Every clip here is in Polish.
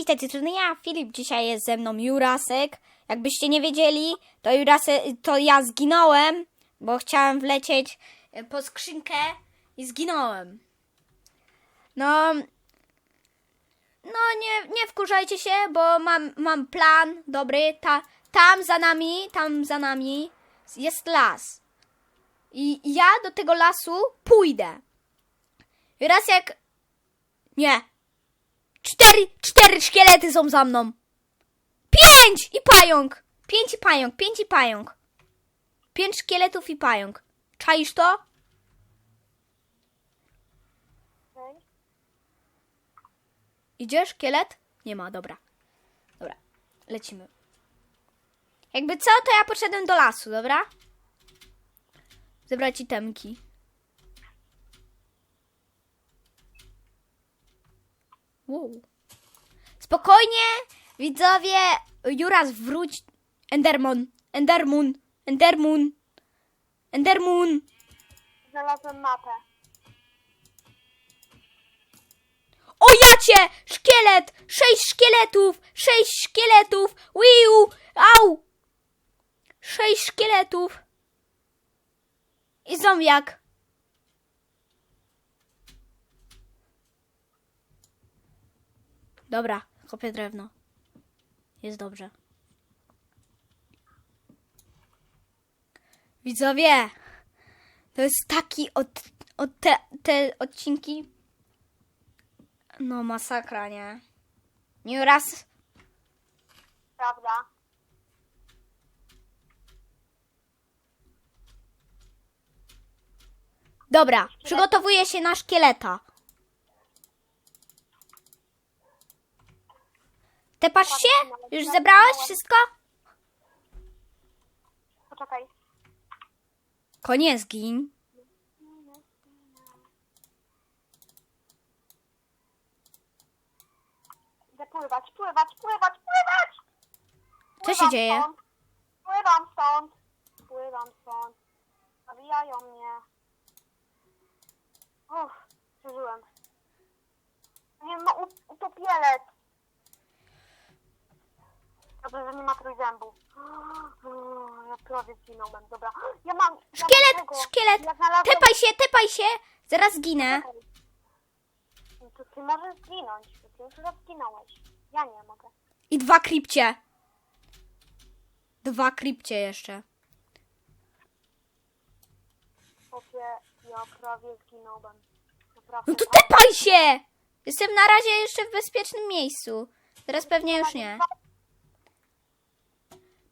witajcie, to ja, Filip, dzisiaj jest ze mną Jurasek. Jakbyście nie wiedzieli, to Jurasek, to ja zginąłem, bo chciałem wlecieć e, po skrzynkę i zginąłem. No, no nie, nie wkurzajcie się, bo mam, mam plan dobry. Ta, tam za nami, tam za nami jest las. I ja do tego lasu pójdę. Jak... Nie. Cztery, cztery szkielety są za mną. Pięć i pająk. Pięć i pająk, pięć i pająk. Pięć szkieletów i pająk. Czaisz to? Okej. Idzie szkielet? Nie ma, dobra. Dobra, lecimy. Jakby co, to ja poszedłem do lasu, dobra? Zebrać itemki. Wow. Spokojnie, widzowie. Juras, wróć. Endermon. Endermoon. Endermoon. Endermoon. Znalazłem mapę. O jacie! Szkielet! Sześć szkieletów! Sześć szkieletów! Wiu! Au! Sześć szkieletów! I zombiak. Dobra, kopię drewno. Jest dobrze. Widzowie! To jest taki od, od te, te odcinki no masakra, nie? Nie raz. Prawda? Dobra, przygotowuję się na szkieleta. Tepasz się? Już zebrałeś wszystko? Poczekaj. Konie zgin. Idę pływać, pływać, pływać, pływać! Co się Pływam dzieje? Stąd. Pływam stąd. Pływam stąd. Zabijają mnie. Uff, przeżyłem. Nie ut- utopielec. Dobrze, że nie ma trójzębów. Uff, Ja prawie zginąłem, dobra. Ja mam... ja mam Szkielet, tego. szkielet. Ja znalazłem... Tepaj się, tepaj się. Zaraz ginę. No To ty możesz zginąć, bo ty już zginąłeś. Ja nie mogę. I dwa kripcie. Dwa kripcie jeszcze. Chłopie, ja prawie zginąłem. Naprawdę. No to tepaj się! Jestem na razie jeszcze w bezpiecznym miejscu. Teraz pewnie już nie.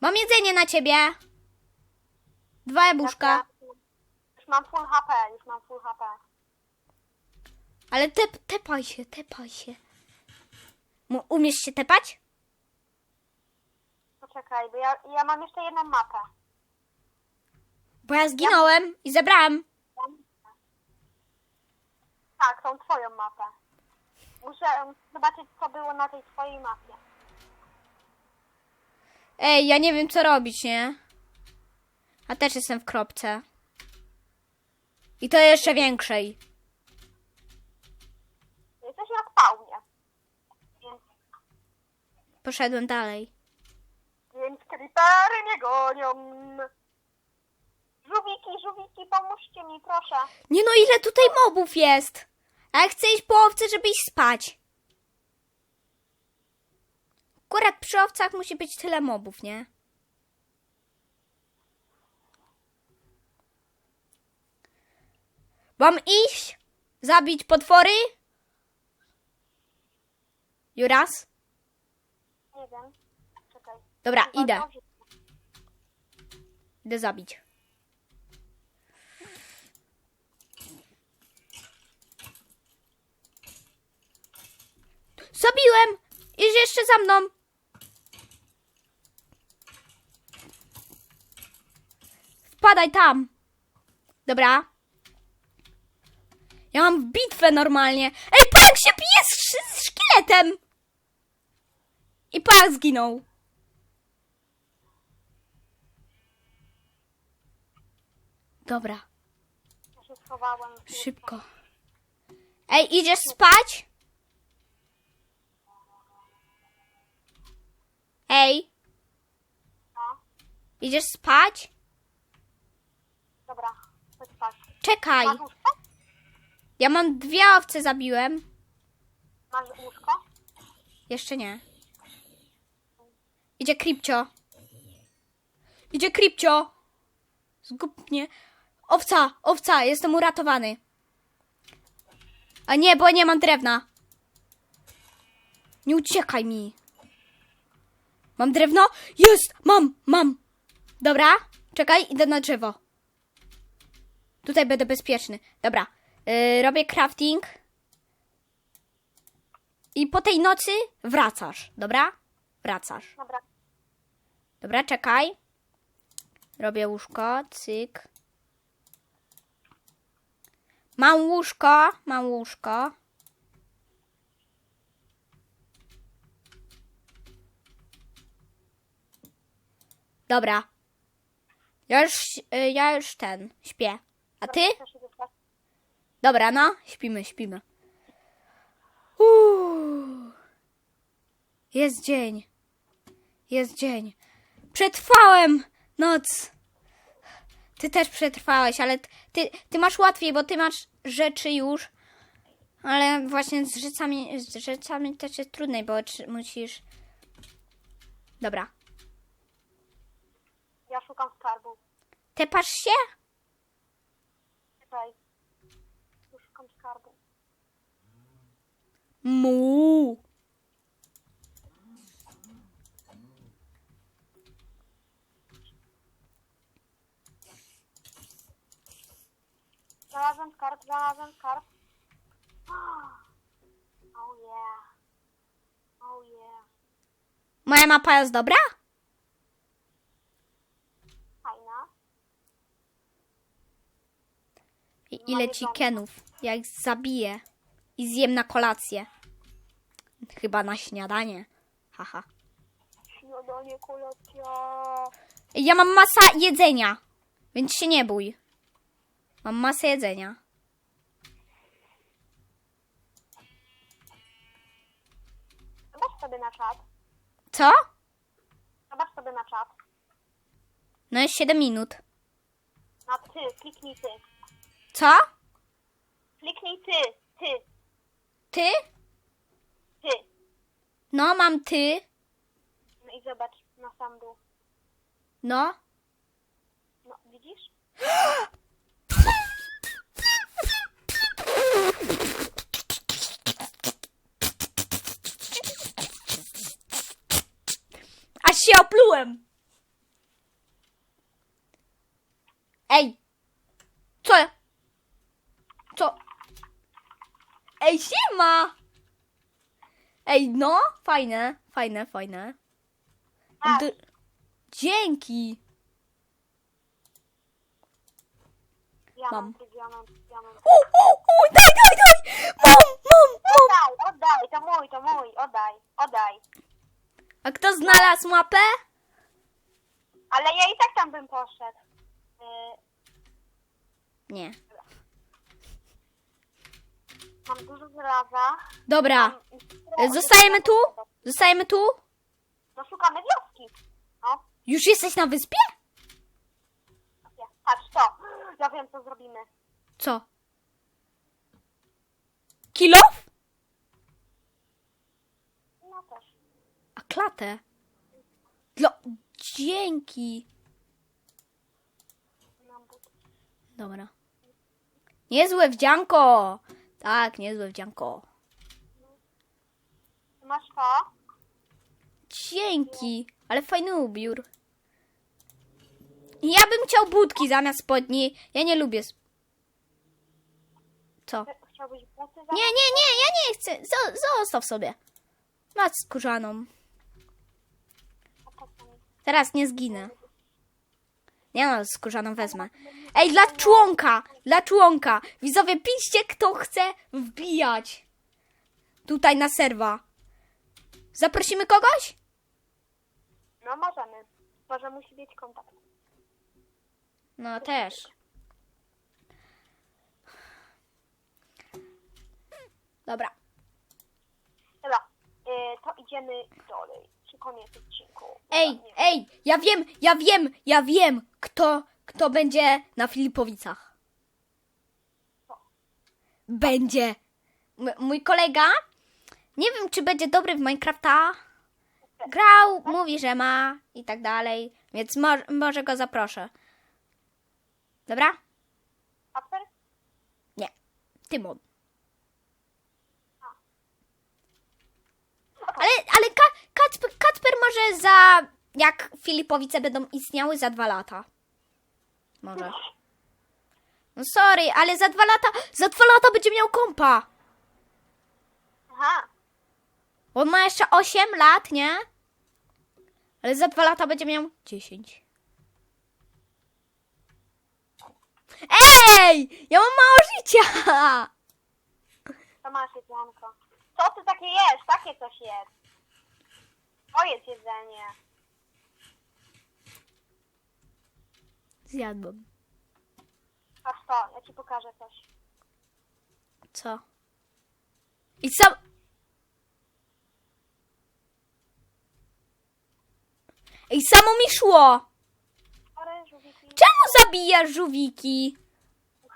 Mam jedzenie na ciebie. Dwa jabłuszka. Już mam full HP, już mam full HP. Ale tep, tepaj się, tepaj się. Mu- Umiesz się tepać? Poczekaj, bo ja, ja mam jeszcze jedną mapę. Bo ja zginąłem i zebrałem. Tak, tą twoją mapę. Muszę em, zobaczyć, co było na tej twojej mapie. Ej, ja nie wiem co robić, nie? A też jestem w kropce. I to jeszcze większej. Jesteś na spawnie. Więc, Poszedłem dalej. więc creepery nie gonią. Żółwiki, żółwiki, pomóżcie mi, proszę. Nie no, ile tutaj mobów jest? A ja chcę iść po owce, żeby iść spać. Akurat przy owcach musi być tyle mobów, nie? Mam iść? Zabić potwory? Juras? Nie wiem. Czekaj. Dobra, Chyba idę. dobrze. Idę zabić. Zabiłem! Jest jeszcze za mną! Wpadaj tam! Dobra. Ja mam bitwę normalnie. Ej, pająk się bije z, z szkieletem! I pająk zginął. Dobra. Szybko. Ej, idziesz spać? Ej, No, idziesz spać? Dobra, chodź. Czekaj. Masz łóżko? Ja mam dwie owce zabiłem. Masz łóżko? Jeszcze nie. Idzie Kripcio. Idzie Kripcio. Zgub mnie. Owca, owca, jestem uratowany. A nie, bo nie mam drewna. Nie uciekaj mi. Mam drewno? Jest! Mam, mam. Dobra, czekaj, idę na drzewo. Tutaj będę bezpieczny. Dobra, yy, robię crafting. I po tej nocy wracasz, dobra? Wracasz. Dobra, Dobra, czekaj. Robię łóżko, cyk. Mam łóżko, mam łóżko. Dobra. Ja już, y, ja już ten, śpię. A ty? Dobra, no, śpimy, śpimy. Uuu. Jest dzień. Jest dzień. Przetrwałem noc. Ty też przetrwałeś, ale ty, ty masz łatwiej, bo ty masz rzeczy już. Ale właśnie z rzeczami, z rzeczami też jest trudniej, bo musisz. Dobra. Ja szukam skarbu. Tepasz się? Czekaj. Tu Szukam skarbu. Mu. Znalazłem skarb, znalazłem skarb. Oh yeah. Oh yeah. Moja mapa jest dobra? Ile ci kenów? Ja ich zabiję. I zjem na kolację. Chyba na śniadanie. Haha. Śniadanie, kolacja. Ja mam masa jedzenia. Więc się nie bój. Mam masę jedzenia. Zobacz sobie na czat. Co? Zobacz sobie na czat. No jest 7 minut. Na ty, kliknij ty. Co? Kliknij ty, ty, Ty? ty. No, mam ty. No i zobacz na sam dół. No. No, widzisz? Aż się oplułem. Ej. Co? Co? Ej, siema. Ej, no. Fajne, fajne, fajne. Masz. D- Dzięki. Diament, diament. U, u, u, daj, daj, daj. Mam, mam, mam. Oddaj, oddaj, to mój, to mój, oddaj, oddaj. A kto znalazł mapę? Ale ja i tak tam bym poszedł. Yy, Nie. Mam dużo żelaza. Dobra. Mam- E, Zostajemy tu? Zostajemy tu? No szukamy wioski. No, Już jesteś na wyspie? nie, patrz to. Ja wiem, co zrobimy. Co? Kilof? No też. A klatę? Dla... Dzięki. Mam but. Dobra. Niezłe wdzianko. Tak, niezłe wdzianko. Masz to? Dzięki. Ale fajny ubiór. Ja bym chciał budki zamiast spodni. Ja nie lubię. sp- Co? Ch- Chciałbyś buty Nie, nie, nie, ja nie chcę. Zo- zostaw sobie. Masz skórzaną. Teraz nie zginę. Nie no, skórzaną wezmę. Ej, dla członka! Dla członka! Widzowie, piszcie, kto chce wbijać. Tutaj na serwa. Zaprosimy kogoś? No możemy. Może musi mieć kontakt. No też. Dobra. Dobra. to idziemy dalej. Koniec odcinku. Ej, Nie. ej, ja wiem, ja wiem, ja wiem, kto, kto będzie na Filipowicach. Będzie M- mój kolega. Nie wiem, czy będzie dobry w Minecrafta. Grał, mówi, że ma i tak dalej, więc mo może go zaproszę. Dobra? Nie. Tymon. Ale, ale Ka Kacper, Kacper może za. Jak Filipowice będą istniały za dwa lata. Może. No sorry, ale za dwa lata. Za dwa lata będzie miał kompa. Aha. On ma jeszcze 8 lat, nie? Ale za dwa lata będzie miał 10. Ej! Ja mam mało życia! To masz. Co ty takie jesz? Takie coś jest. To jest jedzenie. Zjadłam. Patrz to, ja ci pokażę coś. Co? I sam. Ej, samo mi szło! Sorry, żółwiki. Czemu zabijasz żółwiki?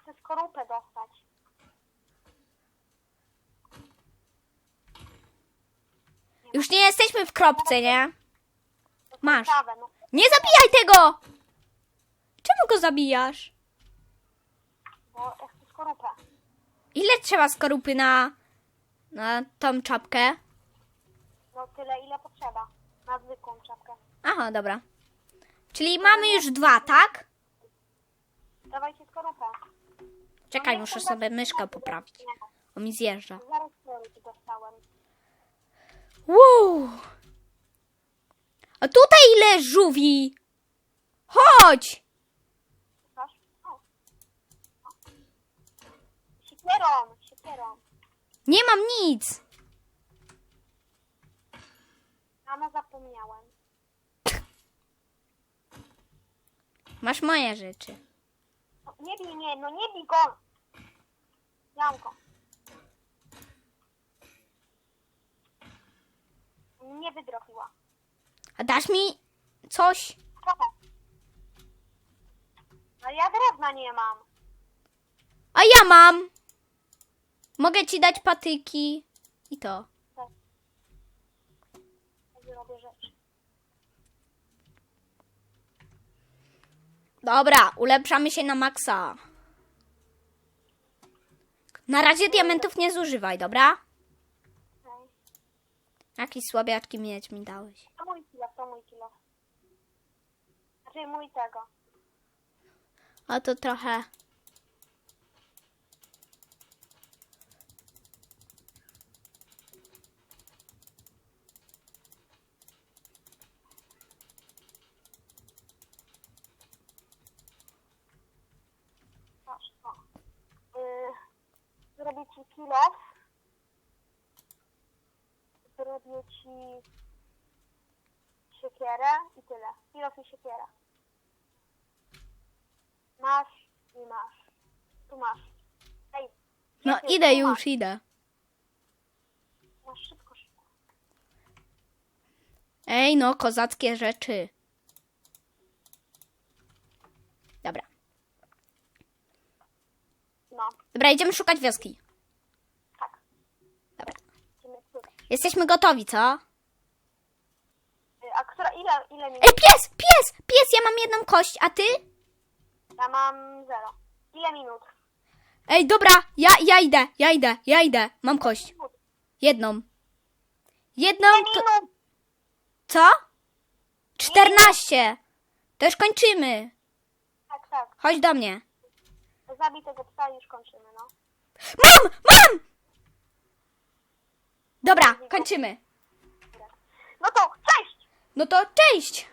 Chcę skorupę dostać. Już nie jesteśmy w kropce, nie? To Masz. Ciekawe, no. Nie zabijaj tego! Czemu go zabijasz? Bo ja chcę skorupę. Ile trzeba skorupy na, na tą czapkę? No tyle, ile potrzeba. Na zwykłą czapkę. Aha, dobra. Czyli mamy już dwa, tak? Dawajcie skorupę. Czekaj, muszę sobie myszkę poprawić. O mi zjeżdża. zaraz dostałem. Wow. A tutaj ile żółwi? Chodź! Proszę. O. O. Siekierą, siekierą. Nie mam nic. Mama zapomniałem. Masz moje rzeczy. No, nie bij mnie, no nie bij go. Janko. Nie wydropiła. A dasz mi coś? Trochę. No ja drewna nie mam. A ja mam. Mogę ci dać patyki i to. Ja rzeczy. Dobra, ulepszamy się na maksa. Na razie diamentów nie zużywaj, dobra? Okej. Jaki słabiaczki mieć mi dałeś. To mój kilo, to mój kilo. Znaczy mój tego. A to trochę. Patrz, o. Yy, zrobię ci kilof. Zrobię ci siekierę i tyle. Kilof i siekiera. Masz i masz. Tu masz. Ej. No ty? idę Tu już, Masz, idę. masz szybko, szybko. Ej, no, kozackie rzeczy. Dobra. No, Dobra, idziemy szukać wioski. tak. Dobra. Jesteśmy gotowi, co? Yy, A która, ile, ile minut? Ej, pies! Pies! Pies, ja mam jedną kość, a ty? Ja mam zero. Ile minut? Ej, dobra, ja, ja idę, ja idę, ja idę. Mam kość. Jedną. Jedną to... Minut! Co? Czternaście. To już kończymy. Tak, tak. Chodź do mnie. Zabij tego psa i już kończymy, no. Mam! Mam! Dobra, kończymy. No to, cześć! No to cześć!